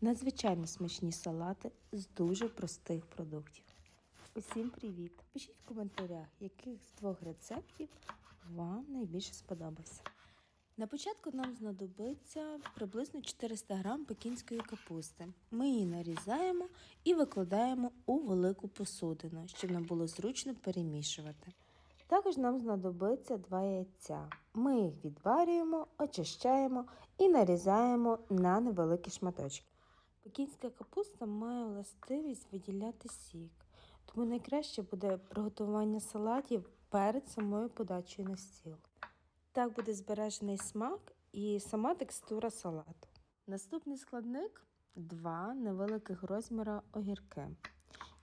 Надзвичайно смачні салати з дуже простих продуктів. Усім привіт! Пишіть в коментарях, яких з двох рецептів вам найбільше сподобався. На початку нам знадобиться приблизно 400 г пекінської капусти. Ми її нарізаємо і викладаємо у велику посудину, щоб нам було зручно перемішувати. Також нам знадобиться два яйця. Ми їх відварюємо, очищаємо і нарізаємо на невеликі шматочки. Пекінська капуста має властивість виділяти сік, тому найкраще буде приготування салатів перед самою подачею на стіл. Так буде збережений смак і сама текстура салату. Наступний складник два невеликих розміра огірки.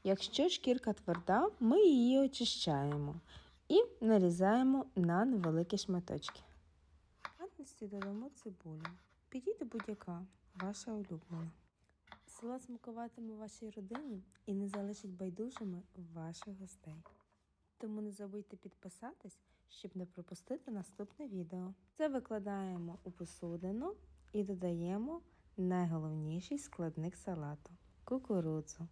Якщо шкірка тверда, ми її очищаємо і нарізаємо на невеликі шматочки. Вартості додамо цибулю. Підійде будь-яка, ваша улюблена. Салат смакуватиме вашій родині і не залишить байдужими ваших гостей. Тому не забудьте підписатись, щоб не пропустити наступне відео. Це викладаємо у посудину і додаємо найголовніший складник салату кукурудзу.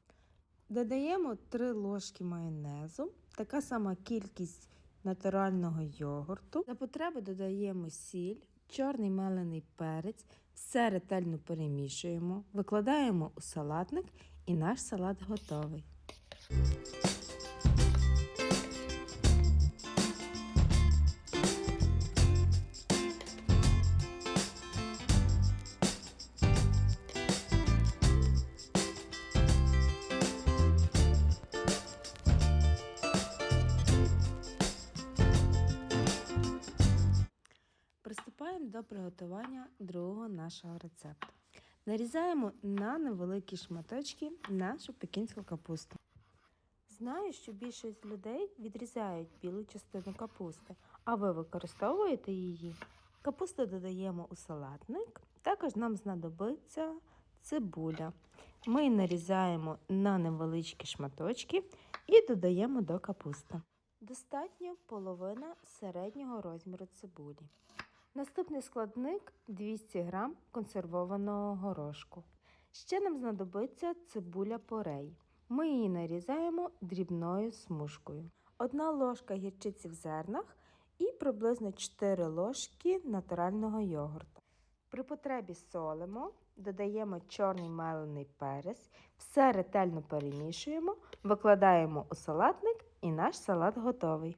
Додаємо 3 ложки майонезу, така сама кількість натурального йогурту. За потреби додаємо сіль, чорний мелений перець, все ретельно перемішуємо, викладаємо у салатник і наш салат готовий. Приступаємо до приготування другого нашого рецепту. Нарізаємо на невеликі шматочки нашу пекінську капусту. Знаю, що більшість людей відрізають білу частину капусти, а ви використовуєте її. Капусту додаємо у салатник. Також нам знадобиться цибуля. Ми нарізаємо на невеличкі шматочки і додаємо до капусти. Достатньо половина середнього розміру цибулі. Наступний складник 200 г консервованого горошку. Ще нам знадобиться цибуля порей. Ми її нарізаємо дрібною смужкою. Одна ложка гірчиці в зернах і приблизно 4 ложки натурального йогурту. При потребі солимо, додаємо чорний мелений перець, все ретельно перемішуємо, викладаємо у салатник і наш салат готовий.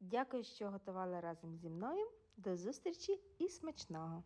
Дякую, що готували разом зі мною. До зустрічі і смачного!